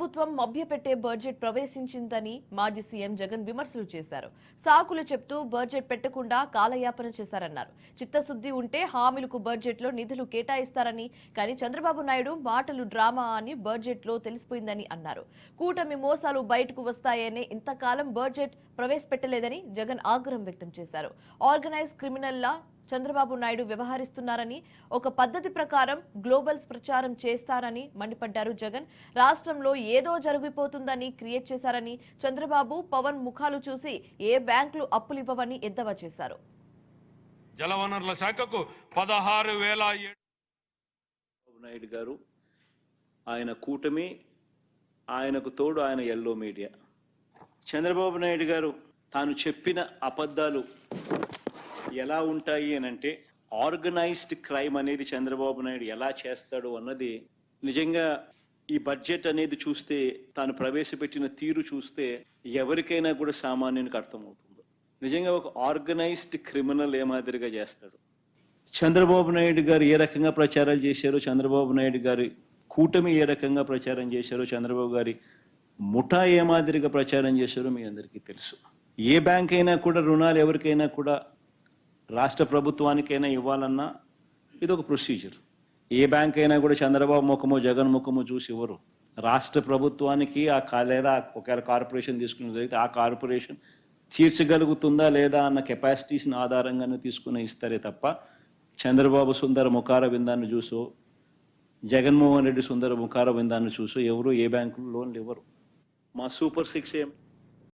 ప్రభుత్వం మభ్యపెట్టే బడ్జెట్ ప్రవేశించిందని మాజీ సీఎం జగన్ విమర్శలు చేశారు. సాకులు చెప్తూ బడ్జెట్ పెట్టకుండా కాలయాపన చేశారన్నారు. చిత్తశుద్ధి ఉంటే హామీలకు బడ్జెట్లో నిధులు కేటాయిస్తారని కానీ చంద్రబాబు నాయుడు మాటలు డ్రామా అని బడ్జెట్లో తెలిసిపోయిందని అన్నారు. కూటమి మోసాలు బయటకు వస్తాయనే ఇంతకాలం బడ్జెట్ ప్రవేశపెట్టలేదని జగన్ ఆగ్రహం వ్యక్తం చేశారు. ఆర్గనైజ్ క్రిమినల్లా చంద్రబాబు నాయుడు వ్యవహరిస్తున్నారని ఒక పద్ధతి ప్రకారం గ్లోబల్స్ ప్రచారం చేస్తారని మండిపడ్డారు జగన్. రాష్ట్రంలో ఏదో జరిగిపోతుందని క్రియేట్ చేశారని చంద్రబాబు పవన్ ముఖాలు చూసి ఏ బ్యాంకులు అప్పులు ఇవ్వవని ఎద్దవా చేశారు. జలవనరుల శాఖకు పదహారు వేల నాయుడు గారు ఆయన కూటమి ఆయనకు తోడు ఆయన ఎల్లో మీడియా. చంద్రబాబు నాయుడు గారు తాను చెప్పిన అబద్ధాలు ఎలా ఉంటాయి అని అంటే ఆర్గనైజ్డ్ క్రైమ్ అనేది చంద్రబాబు నాయుడు ఎలా చేస్తాడు అన్నది నిజంగా ఈ బడ్జెట్ అనేది చూస్తే తాను ప్రవేశపెట్టిన తీరు చూస్తే ఎవరికైనా కూడా సామాన్యునికి అర్థమవుతుంది. నిజంగా ఒక ఆర్గనైజ్డ్ క్రిమినల్ ఏ మాదిరిగా చేస్తాడు? చంద్రబాబు నాయుడు గారు ఏ రకంగా ప్రచారాలు చేశారో చంద్రబాబు నాయుడు గారి కూటమి ఏ రకంగా ప్రచారం చేశారో చంద్రబాబు గారి ముఠా ఏ మాదిరిగా ప్రచారం చేశారో మీ అందరికీ తెలుసు. ఏ బ్యాంక్ అయినా కూడా రుణాలు ఎవరికైనా కూడా రాష్ట్ర ప్రభుత్వానికైనా ఇవ్వాలన్నా ఇది ఒక ప్రొసీజర్ ఏ బ్యాంక్ అయినా కూడా చంద్రబాబు ముఖమో జగన్ ముఖమో చూసి ఇవ్వరు. రాష్ట్ర ప్రభుత్వానికి ఆ లేదా ఒకవేళ కార్పొరేషన్ తీసుకుని జరిగితే ఆ కార్పొరేషన్ తీర్చగలుగుతుందా లేదా అన్న కెపాసిటీస్ని ఆధారంగానే తీసుకుని ఇస్తారే తప్ప చంద్రబాబు సుందర ముఖార విందాన్ని చూసో జగన్మోహన్ రెడ్డి సుందర ముఖార విందాన్ని చూసో ఎవరు ఏ బ్యాంకులు లోన్లు ఇవ్వరు. మా సూపర్ సిక్స్ ఏం?